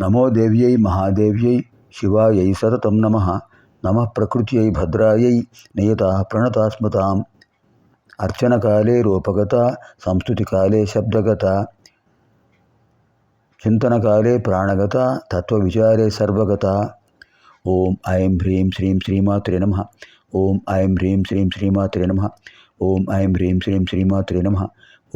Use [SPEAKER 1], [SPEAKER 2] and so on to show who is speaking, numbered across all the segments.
[SPEAKER 1] नमो देव्य महादेव्य शिवाय सतत नम। नम प्रकृत भद्राय नियता प्रणतास्मता अर्चन काले रूपगता संस्तुति काले शब्दगता चिंतन काले प्राणगता तत्व विचारे सर्वगता। ओम ऐं ह्रीं श्रीं श्रीमात्रे नम। ओं ऐं ह्रीं श्रीं श्रीमात्रे नम। ओं ऐं ह्रीं श्रीं श्रीमात्रे नमः।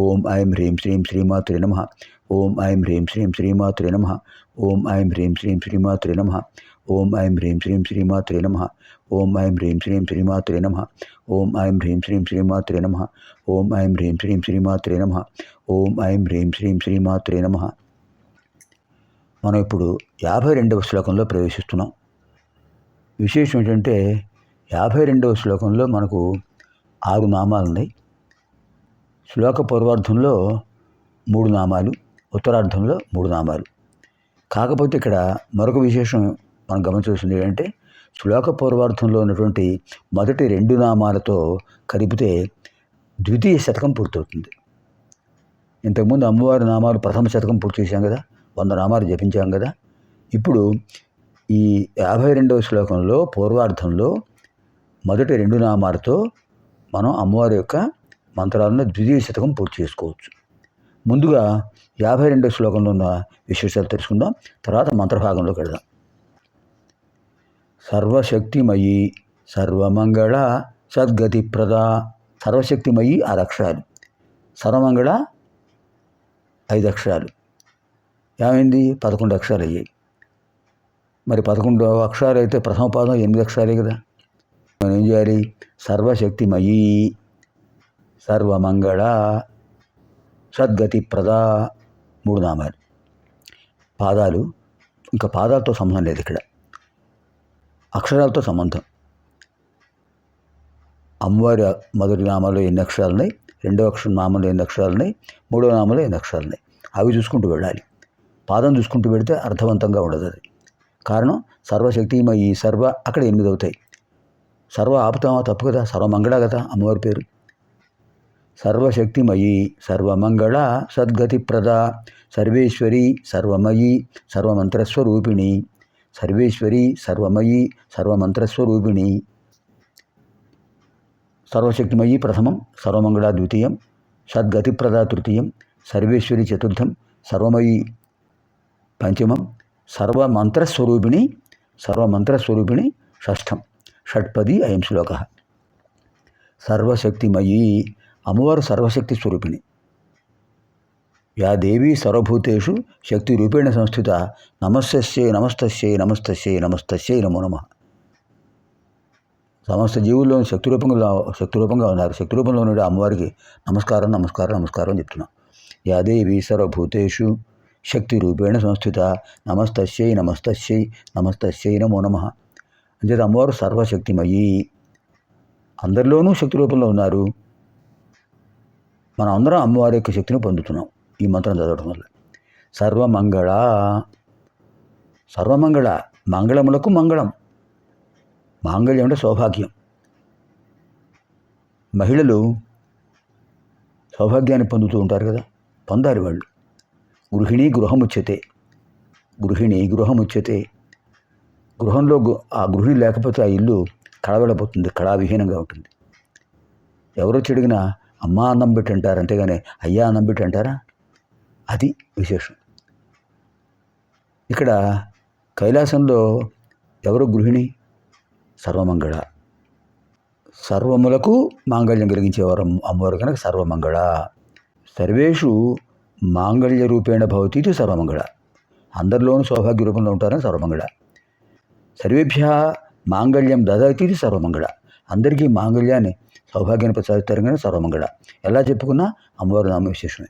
[SPEAKER 1] ఓం ఐం హ్రీం శ్రీం శ్రీమాత్రే నమ. ఓం ఐం హ్రీం శ్రీం శ్రీమాత్రే నమ. ఓం ఐం హ్రీం శ్రీం శ్రీమాత్రే నమ. ఓం ఐం హ్రీం శ్రీం శ్రీమాత్రే నమ. ఓం ఐం హ్రీం శ్రీం శ్రీమాత్రే నమ. ఓం ఐం హ్రీం శ్రీం శ్రీమాత్రే నమ. ఓం ఐం హ్రీం శ్రీం శ్రీమాత్రే నమ. ఓం ఐం హ్రీం శ్రీం శ్రీమాత్రే నమ. మనం ఇప్పుడు యాభై రెండవ శ్లోకంలో ప్రవేశిస్తున్నాం. విశేషం ఏంటంటే యాభై రెండవ శ్లోకంలో మనకు ఆరు నామాలు ఉన్నాయి శ్లోక పూర్వార్థంలో మూడు నామాలు ఉత్తరార్థంలో మూడు నామాలు. కాకపోతే ఇక్కడ మరొక విశేషం మనం గమనించవలసింది ఏంటంటే శ్లోక పూర్వార్థంలో ఉన్నటువంటి మొదటి రెండు నామాలతో కలిపితే ద్వితీయ శతకం పూర్తవుతుంది. ఇంతకుముందు అమ్మవారి నామాలు ప్రథమ శతకం పూర్తి చేశాం కదా వంద నామాలు జపించాం కదా ఇప్పుడు ఈ యాభై రెండవ శ్లోకంలో పూర్వార్థంలో మొదటి రెండు నామాలతో మనం అమ్మవారి యొక్క మంత్రాలను ద్వితీయ శతకం పూర్తి చేసుకోవచ్చు. ముందుగా యాభై రెండో శ్లోకంలో ఉన్న విశేషాలు తెలుసుకుందాం తర్వాత మంత్రభాగంలోకి వెళదాం సర్వశక్తిమయి సర్వమంగళ సద్గతి ప్రద సర్వశక్తిమయి ఆరు అక్షరాలు సర్వమంగళ ఐదు అక్షరాలు. ఏమైంది? పదకొండు అక్షరాలు అయ్యాయి. మరి పదకొండు అక్షరాలు అయితే ప్రథమ పాదం ఎనిమిది అక్షరాలే కదా. మనం ఏం చేయాలి? సర్వశక్తిమయీ సర్వమంగళ సద్గతి ప్రదా మూడు నామాలు. పాదాలు ఇంకా పాదాలతో సంబంధం లేదు ఇక్కడ. అక్షరాలతో సంబంధం. అమ్మవారి మొదటి నామాలో ఎన్ని అక్షరాలు ఉన్నాయి? రెండో అక్షర నామంలో ఎన్ని అక్షరాలు ఉన్నాయి? మూడో నామంలో ఎన్ని అక్షరాలు ఉన్నాయి? అవి చూసుకుంటూ వెళ్ళాలి. పాదం చూసుకుంటూ పెడితే అర్థవంతంగా ఉండదు అది. కారణం సర్వశక్తిమయి సర్వ అక్కడ ఎనిమిది అవుతాయి. సర్వ ఆపుతామా? తప్పు కదా. సర్వమంగళ కదా అమ్మవారి పేరు. సర్వశక్తిమయి సర్వమంగళ సద్గతిప్రద సర్వేశ్వరి సర్వమయి సర్వమంత్రస్వరూపిణి సర్వేశ్వరి సర్వమయి సర్వమంత్రస్వరూపిణి. సర్వశక్తిమయీ ప్రథమం సర్వమంగళ ద్వితీయం సద్గతిప్రద తృతీయం సర్వేశ్వరి చతుర్థం సర్వమయి పంచమం సర్వమంత్రస్వరూపిణి సర్వమంత్రస్వరూపిణి షష్ఠం షట్పది అయం శ్లోక. సర్వశక్తిమయీ అమ్మవారు సర్వశక్తి స్వరూపిణి. యా దేవి సర్వభూతేషు శక్తి రూపేణ సంస్థిత నమస్తస్యై నమస్తస్యై నమస్తస్యై నమస్తస్యై నమో నమ. సమస్త జీవుల్లో శక్తి రూపంగా శక్తి రూపంగా ఉన్నారు. శక్తి రూపంలో ఉండే అమ్మవారికి నమస్కారం నమస్కారం నమస్కారం అని చెప్తున్నాం. యా దేవి సర్వభూతేషు శక్తి రూపేణ సంస్థిత నమస్తస్యై నమస్తస్యై నమస్తస్యై నమో నమ. అంచేత అమ్మవారు సర్వశక్తిమయీ. అందరిలోనూ శక్తి రూపంలో ఉన్నారు. మనం అందరం అమ్మవారి యొక్క శక్తిని పొందుతున్నాం ఈ మంత్రం చదవడం వల్ల. సర్వమంగళ సర్వమంగళ మంగళములకు మంగళం. మాంగళ్యం అంటే సౌభాగ్యం. మహిళలు సౌభాగ్యాన్ని పొందుతూ ఉంటారు కదా పొందారు వాళ్ళు. గృహిణి గృహముచ్యతే గృహిణి గృహముచ్యతే గృహంలో గు- ఆ గృహిణి లేకపోతే ఆ ఇల్లు కళవెళ్ళబోతుంది కళావిహీనంగా ఉంటుంది. ఎవరో చెడిగినా అమ్మ అన్నం పెట్టి అంటారు అంతేగాని అయ్యా అన్నం పెట్టి అంటారా అది విశేషం. ఇక్కడ కైలాసంలో ఎవరు గృహిణి? సర్వమంగళ. సర్వములకు మాంగళ్యం కలిగించేవారు అమ్మవారు కనుక సర్వమంగళ. సర్వేషు మాంగళ్య రూపేణ భవతి ఇది సర్వమంగళ. అందరిలోనూ సౌభాగ్య రూపంలో ఉంటారని సర్వమంగళ. సర్వేభ్య మాంగళ్యం దదాతి ఇది సర్వమంగళ. అందరికీ మాంగళ్యాన్ని సౌభాగ్యాన్ని ప్రసాదిస్తారు కానీ సర్వమంగళ. ఎలా చెప్పుకున్నా అమ్మవారి నామ విశేషమే.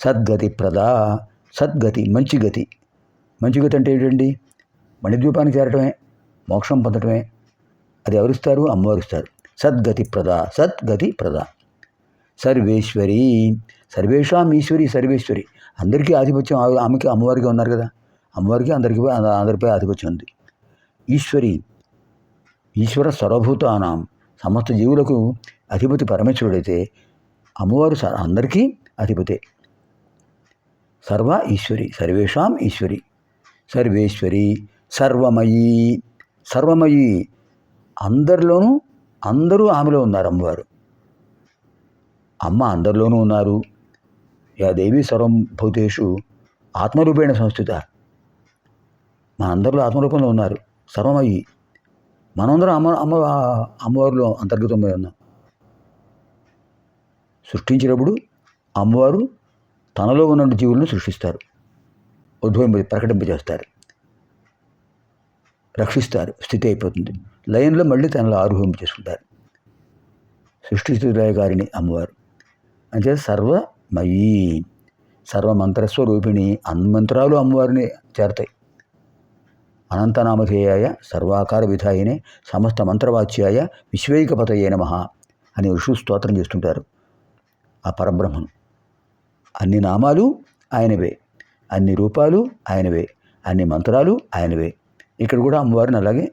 [SPEAKER 1] సద్గతి ప్రదా సద్గతి మంచి గతి మంచి గతి అంటే ఏంటండి? మణిద్వీపానికి చేరటమే మోక్షం పొందటమే. అది ఎవరిస్తారు? అమ్మవారు ఇస్తారు. సద్గతి ప్రదా సద్గతి ప్రదా. సర్వేశ్వరి సర్వేషాం ఈశ్వరి సర్వేశ్వరి. అందరికీ ఆధిపత్యం ఆమెకి అమ్మవారికి ఉన్నారు కదా. అమ్మవారికి అందరికీ అందరిపై ఆధిపత్యం ఉంది. ఈశ్వరి ఈశ్వర సర్వభూతానాం. సమస్త జీవులకు అధిపతి పరమేశ్వరుడైతే అమ్మవారు స- అందరికీ అధిపతే. సర్వ ఈశ్వరి సర్వేషాం ఈశ్వరి సర్వేశ్వరి సర్వమయీ సర్వమయీ. అందరిలోనూ అందరూ ఆమెలో ఉన్నారు అమ్మవారు. అమ్మ అందరిలోనూ ఉన్నారు. యా దేవి సర్వం భూతేషు ఆత్మరూపేణ సంస్థిత. మా అందరిలో ఆత్మరూపంలో ఉన్నారు. సర్వమయ్యి మనందరం అమ్మ అమ్మ అమ్మవారిలో అంతర్గతమై ఉన్నాం. సృష్టించినప్పుడు అమ్మవారు తనలో ఉన్న జీవులను సృష్టిస్తారు. ఉద్భవింప ప్రకటింపజేస్తారు. రక్షిస్తారు. స్థితి అయిపోతుంది. లయంలో మళ్ళీ తనలో ఆరోహింప చేసుకుంటారు. సృష్టిస్తులయగారిని అమ్మవారు. అంటే సర్వమయీ సర్వమంత్రస్వరూపిణి అన్మంత్రాలు అమ్మవారిని చేరతాయి. అనంతనామధేయాయ సర్వాకార విధాయినే సమస్త మంత్రవాచ్యాయ విశ్వైకపతయే నమ అని ఋషు స్తోత్రం చేస్తుంటారు. ఆ పరబ్రహ్మను. అన్ని నామాలు ఆయనవే అన్ని రూపాలు ఆయనవే అన్ని మంత్రాలు ఆయనవే. ఇక్కడ కూడా అమ్మవారిని అలాగే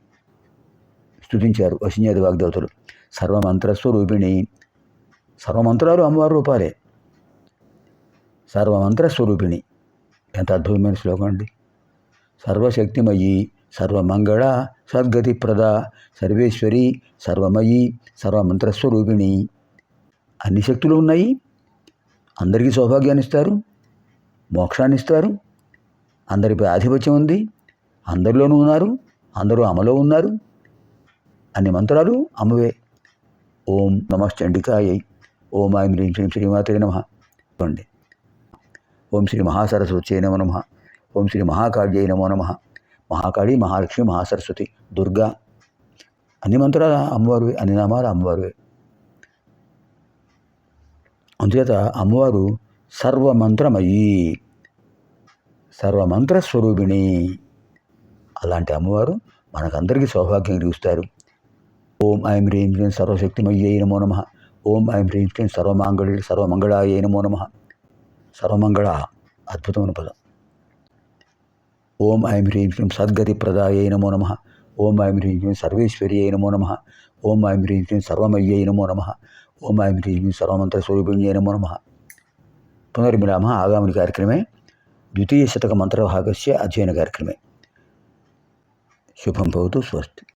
[SPEAKER 1] స్తుతించారు వశిన్యాది వాగ్దేవతలు. సర్వమంత్రస్వరూపిణి. సర్వమంత్రాలు అమ్మవారి రూపాలే. సర్వమంత్రస్వరూపిణి. ఎంత అద్భుతమైన శ్లోకం అండి. సర్వశక్తిమయీ సర్వమంగళ సద్గతి ప్రద సర్వేశ్వరి సర్వమయీ సర్వమంత్రస్వరూపిణి. అన్ని శక్తులు ఉన్నాయి. అందరికీ సౌభాగ్యాన్ని ఇస్తారు మోక్షాన్ని ఇస్తారు అందరిపై ఆధిపత్యం ఉంది. అందరిలోనూ ఉన్నారు. అందరూ అమలో ఉన్నారు. అన్ని మంత్రాలు అమ్మవే. ఓం నమ ఓం ఐం శ్రీ శ్రీం శ్రీమాతే నమ. చూడండి ఓం శ్రీ మహాసరస్వత్యై నమ నమ. ఓం శ్రీ మహాకాళ్యై నమో నమ. మహాకాళి మహాలక్ష్మి మహాసరస్వతి దుర్గా. అన్ని మంత్రాలు అమ్మవారివే అన్ని నామాలు అమ్మవారివే అందుచేత అమ్మవారు సర్వమంత్రమయీ. సర్వమంత్రస్వరూపిణి. అలాంటి అమ్మవారు మనకందరికీ సౌభాగ్యం కలిగిస్తారు. ఓం ఐం హ్రీం శ్రీం సర్వశక్తిమయ్యై నమో నమ. ఓం ఐం హ్రీం క్లీం సర్వమాంగళి సర్వమంగళాయ నమో నమ. సర్వమంగళ అద్భుతమైన పదం ఓం ఐం హ్రీం శ్రీం సద్గతి ప్రదాయ నమో నమ. ఓం ఐం హ్రీం శ్రీం సర్వేశ్వరి అయిన నమో నమ. ఓం ఐం హ్రీం శ్రీం సర్వమయ్య నమో నమ. ఓం ఐం హ్రీం శ్రీం సర్వమంత్ర స్వరూపిణ్య నమో నమ. పునర్మిలామ ఆగామిని కార్యక్రమే ద్వితీయ శతక మంత్రవాహకస్య అధ్యయన కార్యక్రమే. శుభం భవతు స్వస్తి.